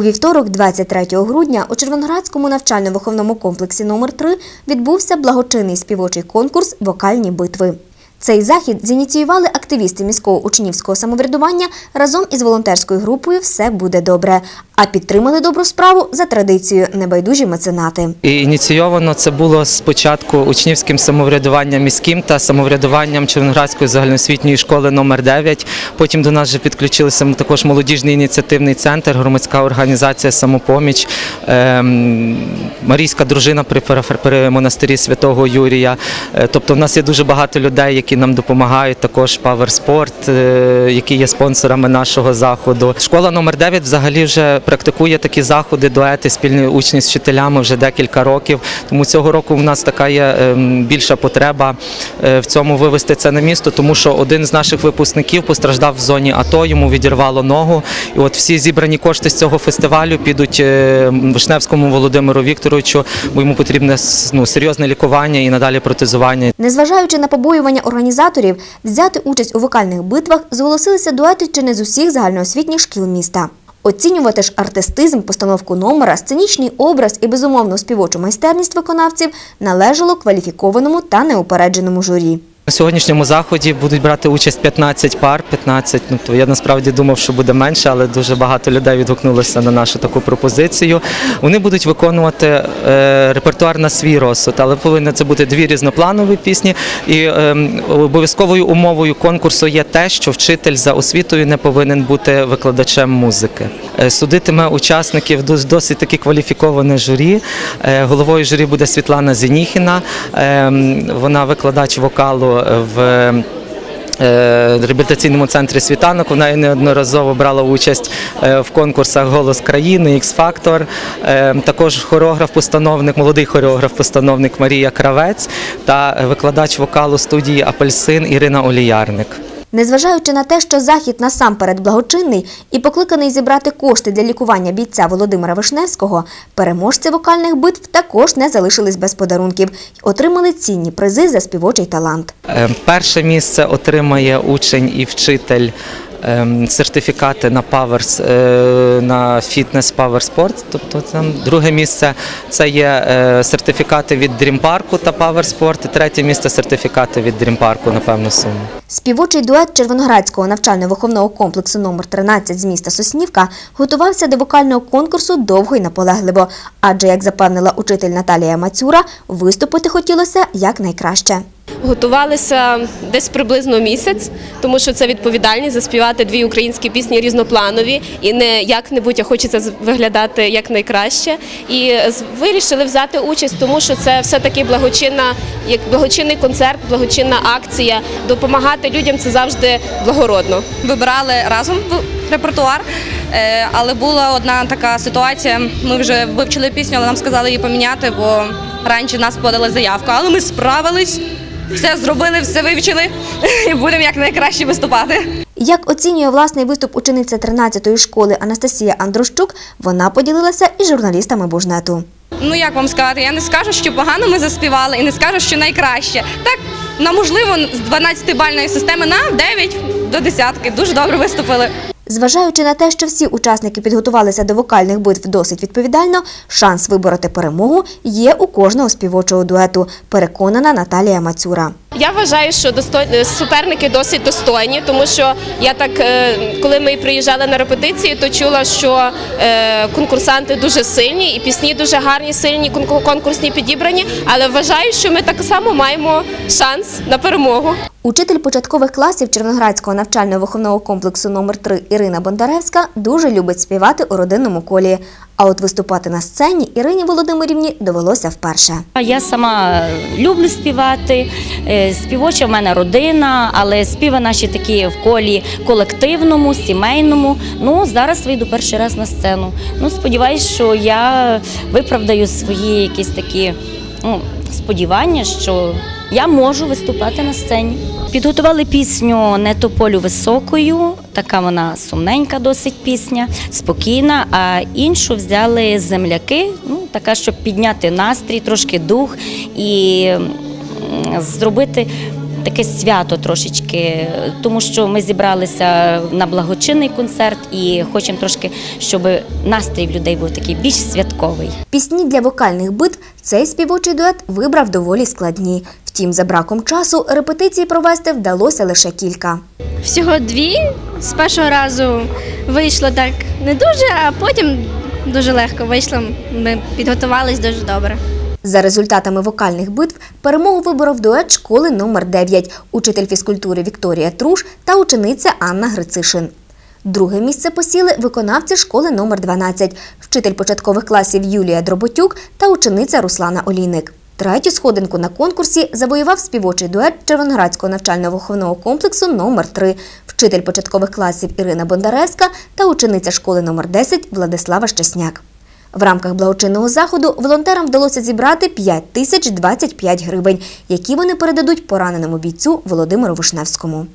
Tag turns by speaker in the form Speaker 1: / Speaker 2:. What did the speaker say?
Speaker 1: У вівторок, 23 грудня, у Червоноградському навчально-виховному комплексі номер 3 відбувся благочинний співочий конкурс Вокальні битви. Цей захід зініціювали активісти міського учнівського самоврядування разом із волонтерською групою Все буде добре. А підтримали добру справу за традицією небайдужі меценати.
Speaker 2: І ініційовано це було спочатку учнівським самоврядуванням міським та самоврядуванням Червоноградської загальноосвітньої школи номер 9 Потім до нас вже підключилися також молодіжний ініціативний центр, громадська організація Самопоміч, ем, Марійська дружина при, монастирі Святого Юрія. Е, Тобто в нас є дуже багато людей, які нам допомагають. Також Sport, е, які є спонсорами нашого заходу. Школа номер 9 взагалі вже практикує такі заходи, дуети, спільні учні з вчителями вже декілька років. Тому цього року в нас така є ем, більша потреба е, в цьому вивести це на місто, тому що один з наших випускників постраждав в зоні АТО, йому відірвало ногу. І от всі зібрані кошти з цього фестивалю підуть е, Вишневському Володимиру Вікторовичу, бо йому потрібне ну, серйозне лікування і надалі протезування.
Speaker 1: Незважаючи на побоювання організаторів, взяти участь у вокальних битвах зголосилися дуети чи не з усіх загальноосвітніх шкіл міста. Оцінювати ж артистизм, постановку номера, сценічний образ і безумовно співочу майстерність виконавців належало кваліфікованому та неупередженому журі.
Speaker 2: На сьогоднішньому заході будуть брати участь 15 пар, 15, ну то я насправді думав, що буде менше, але дуже багато людей відгукнулося на нашу таку пропозицію. Вони будуть виконувати е, репертуар на свій розсуд, але повинні це бути дві різнопланові пісні. І ем, обов'язковою умовою конкурсу є те, що вчитель за освітою не повинен бути викладачем музики. Е, Судитиме учасників досить таки кваліфіковане журі. Е, Головою журі буде Світлана Зеніхіна. Ем, Вона викладач вокалу в е, реабілітаційному центрі світанок. Вона неодноразово брала участь е, в конкурсах Голос країни, X-Factor. Е, Також хореограф-постановник, молодий хореограф-постановник Марія Кравець та викладач вокалу студії Апельсин Ірина Оліярник.
Speaker 1: Незважаючи на те, що захід насамперед благочинний і покликаний зібрати кошти для лікування бійця Володимира Вишневського, переможці вокальних битв також не залишились без подарунків і отримали цінні призи за співочий талант.
Speaker 2: Е, Перше місце отримає учень і вчитель сертифікати на Powers, е, на фітнес Power Sport. Тобто там друге місце це є е, сертифікати від Dream Park та Power Sport, і третє місце сертифікати від Dream Park на суму.
Speaker 1: Співочий дует Червоноградського навчально-виховного комплексу номер 13 з міста Соснівка готувався до вокального конкурсу довго і наполегливо, адже, як запевнила учитель Наталія Мацюра, виступити хотілося якнайкраще.
Speaker 3: Готувалися десь приблизно місяць, тому що це відповідальність заспівати дві українські пісні різнопланові і не як-небудь, а хочеться виглядати як найкраще. І вирішили взяти участь, тому що це все-таки благочинний концерт, благочинна акція. Допомагати людям це завжди благородно.
Speaker 4: вибирали разом репертуар. Е, Але була одна така ситуація. Ми вже вивчили пісню, але нам сказали її поміняти, бо раніше нас подали заявку. Але ми справились, все зробили, все вивчили і будемо якнайкраще виступати.
Speaker 1: Як оцінює власний виступ учениця 13-ї школи Анастасія Андрощук, вона поділилася із журналістами Бужнету.
Speaker 4: Ну як вам сказати, я не скажу, що погано ми заспівали, і не скажу, що найкраще. Так, на можливо, з 12-бальної системи на 9 до десятки. Дуже добре виступили.
Speaker 1: Зважаючи на те, що всі учасники підготувалися до вокальних битв досить відповідально, шанс вибороти перемогу є у кожного співочого дуету, переконана Наталія Мацюра.
Speaker 3: Я вважаю, що достой... суперники досить достойні, тому що я так, е, коли ми приїжджали на репетиції, то чула, що е, конкурсанти дуже сильні і пісні дуже гарні, сильні, кон- конкурсні підібрані. Але вважаю, що ми так само маємо шанс на перемогу.
Speaker 1: Учитель початкових класів Червоноградського навчально-виховного комплексу номер 3 Ірина Бондаревська дуже любить співати у родинному колі. А от виступати на сцені Ірині Володимирівні довелося вперше.
Speaker 5: Я сама люблю співати. е, Співоча в мене родина, але співи наші такі в колі колективному, сімейному. Ну зараз вийду перший раз на сцену. Ну сподіваюсь, що я виправдаю свої якісь такі ну, сподівання, що я можу виступати на сцені. Підготували пісню не тополю високою, така вона сумненька, досить пісня, спокійна. А іншу взяли земляки, ну така, щоб підняти настрій, трошки дух і зробити таке свято трошечки, тому що ми зібралися на благочинний концерт і хочемо трошки, щоб настрій в людей був такий більш святковий.
Speaker 1: Пісні для вокальних битв цей співочий дует вибрав доволі складні. Втім, за браком часу репетиції провести вдалося лише кілька.
Speaker 6: Всього дві. З першого разу вийшло так не дуже, а потім дуже легко вийшло. Ми підготувалися дуже добре.
Speaker 1: За результатами вокальних битв перемогу виборов дует школи номер 9 учитель фізкультури Вікторія Труш та учениця Анна Грицишин. Друге місце посіли виконавці школи номер 12 вчитель початкових класів Юлія Дроботюк та учениця Руслана Олійник. Третю сходинку на конкурсі завоював співочий дует Червоноградського навчально-виховного комплексу номер 3 вчитель початкових класів Ірина Бондаревська та учениця школи номер 10 Владислава Щасняк. В рамках благочинного заходу волонтерам вдалося зібрати 5 тисяч 25 гривень, які вони передадуть пораненому бійцю Володимиру Вишневському.